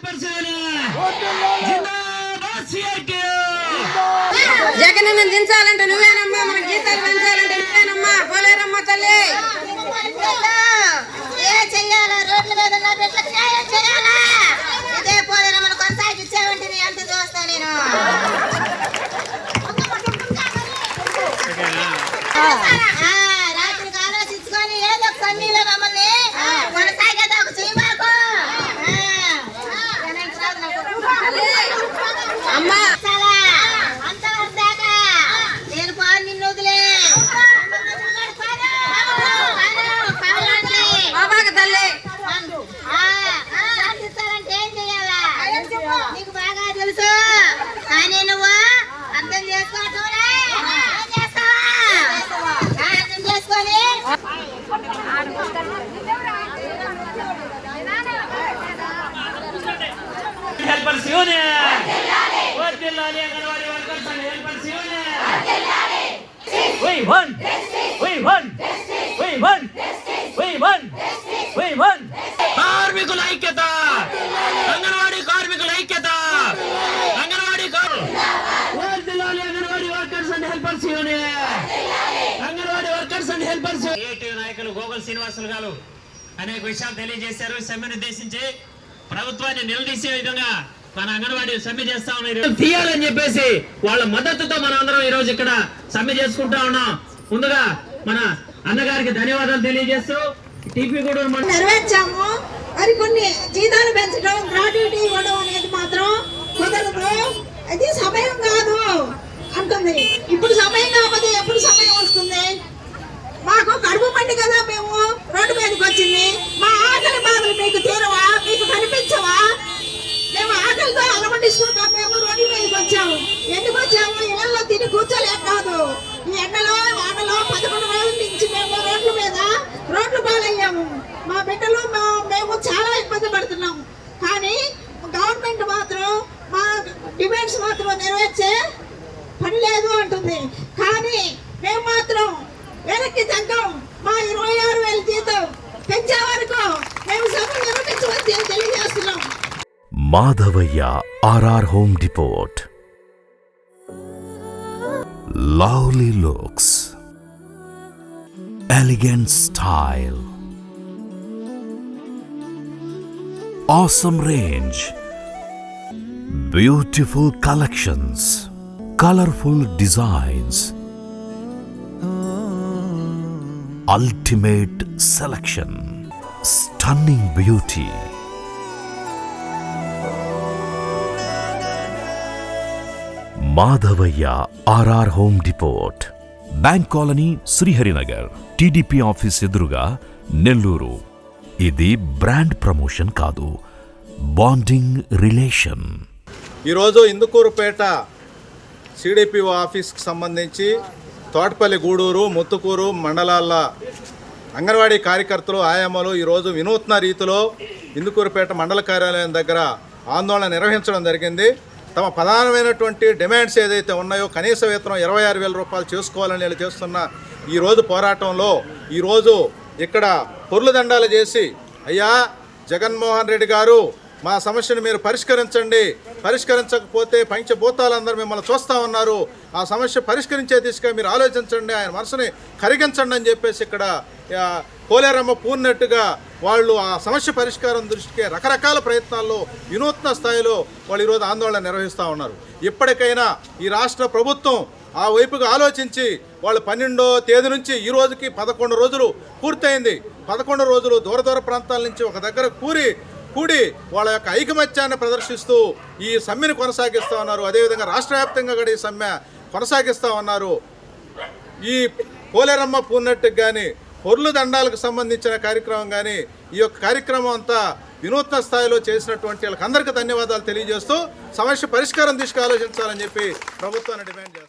Helpers జిందాబాద్ CIT Jagan దించాలంటే నువ్వేనమ్మా మన జీతాలు పెంచాలంటే నువ్వేనమ్మా. పోలేరమ్మా తల్లి. ఏ చెయ్యాలా? రోడ్ల మీద ఉన్న బిడ్డలకు న్యాయం చేయాలా? ఇదే పోలేరు మన కొనసాగించావంటే నీ అంత చూస్తా నేను. ఆ, రాత్రికి ఆలోచించుకొని ఏదో ఒక యూనియన్! వర్ధిల్లాలి Anganwadi workers and helpers union! We won! We won! We won! We won! We won! కార్మికుల ఐక్యత! అంగన్వాడీ కార్మికుల ఐక్యత! అంగన్వాడీ వర్ధిల్లాలి Anganwadi workers and helpers union! Anganwadi workers and helpers ఏటీ నాయకులు గోగుల్ శ్రీనివాసులు గారు అనేక విషయాలు తెలియజేశారు. సమ్మెను ఉద్దేశించి ప్రభుత్వాన్ని నిలదీసే విధంగా మన అంగన్వాడీ సమ్మె చేస్తా ఉన్నారు తీయాలని చెప్పేసి వాళ్ళ మద్దతుతో మన అందరం ఈ రోజు ఇక్కడ సమ్మె చేసుకుంటా ఉన్నాం. ముందుగా మన అన్నగారికి ధన్యవాదాలు తెలియజేస్తూ టీపీ కూడా నెరవేర్చాము. మరి కొన్ని జీతాలు పెంచడం గ్రాట్యుటీ ఇవ్వడం అనేది మాత్రం కుదరదు. అది సమయం కాదు అంటుంది. ఇప్పుడు సమయం కాకపోతే ఎప్పుడు సమయం వస్తుంది? మాకు కడుపు పండి కదా మేము రోడ్డు మీదకి వచ్చింది. మా ఆకలి బాధలు మీకు తీరవా? కూర్చోలేక కాదు. ఈ ఎండలో వానలో పదకొండు రోజుల నుంచి మేము రోడ్ల మీద రోడ్లు పాలయ్యాము. మా బిడ్డలు మేము చాలా ఇబ్బంది పడుతున్నాము. కానీ గవర్నమెంట్ మాత్రం మా డిమాండ్స్ మాత్రం నెరవేర్చే పని లేదు అంటుంది. కానీ మేము మాత్రం వెనక్కి తగ్గం. మా ఇరవై ఆరు వేల జీతం పెంచే వరకు మేము సభ నిర్వహించవద్దు తెలియజేస్తున్నాం. Madhavayya RR home depot. lovely looks, elegant style, awesome range, beautiful collections, colorful designs, ultimate selection, stunning beauty. Madhavayya RR home depot bank colony Sriharinagar TDP office ఎదురుగా నెల్లూరు. ఇది బ్రాండ్ ప్రమోషన్ కాదు బాండింగ్ రిలేషన్. ఈరోజు Indukurpet CDPO ఆఫీస్కి సంబంధించి తోటపల్లి గూడూరు ముత్తుకూరు మండలాల అంగన్వాడీ కార్యకర్తలు ఆయామలు ఈరోజు వినూత్న రీతిలో ఇందుకూరుపేట మండల కార్యాలయం దగ్గర ఆందోళన నిర్వహించడం జరిగింది. తమ ప్రధానమైనటువంటి డిమాండ్స్ ఏదైతే ఉన్నాయో కనీస వేతనం ఇరవై ఆరు వేల రూపాయలు చేసుకోవాలని వీళ్ళు చేస్తున్న ఈరోజు పోరాటంలో ఈరోజు ఇక్కడ పొర్లు దండాలు చేసి అయ్యా జగన్మోహన్ రెడ్డి గారు మా సమస్యను మీరు పరిష్కరించండి పరిష్కరించకపోతే పంచభూతాలందరూ మిమ్మల్ని చూస్తూ ఉన్నారు. ఆ సమస్య పరిష్కరించే దిశగా మీరు ఆలోచించండి ఆయన మనసుని కరిగించండి అని చెప్పేసి ఇక్కడ కోలేరమ్మ పూర్ణట్టుగా వాళ్ళు ఆ సమస్య పరిష్కారం దృష్టికే రకరకాల ప్రయత్నాల్లో వినూత్న స్థాయిలో వాళ్ళు ఈరోజు ఆందోళన నిర్వహిస్తూ ఉన్నారు. ఇప్పటికైనా ఈ రాష్ట్ర ప్రభుత్వం ఆ వైపుగా ఆలోచించి వాళ్ళు పన్నెండో తేదీ నుంచి ఈ రోజుకి పదకొండు రోజులు పూర్తయింది. పదకొండు రోజులు దూర దూర ప్రాంతాల నుంచి ఒక దగ్గర కూరి కూడి వాళ్ళ యొక్క ఐకమత్యాన్ని ప్రదర్శిస్తూ ఈ సమ్మెను కొనసాగిస్తూ ఉన్నారు. అదేవిధంగా రాష్ట్ర వ్యాప్తంగా కూడా ఈ సమ్మె కొనసాగిస్తూ ఉన్నారు. ఈ పోలేరమ్మ పూర్ణట్టుకు కానీ పొర్లు దండాలకు సంబంధించిన కార్యక్రమం కానీ ఈ యొక్క కార్యక్రమం అంతా వినూత్న స్థాయిలో చేసినటువంటి వాళ్ళకి అందరికీ ధన్యవాదాలు తెలియజేస్తూ సమస్య పరిష్కారం తీసుకు ఆలోచించాలని చెప్పి ప్రభుత్వాన్ని డిమాండ్ చేస్తాం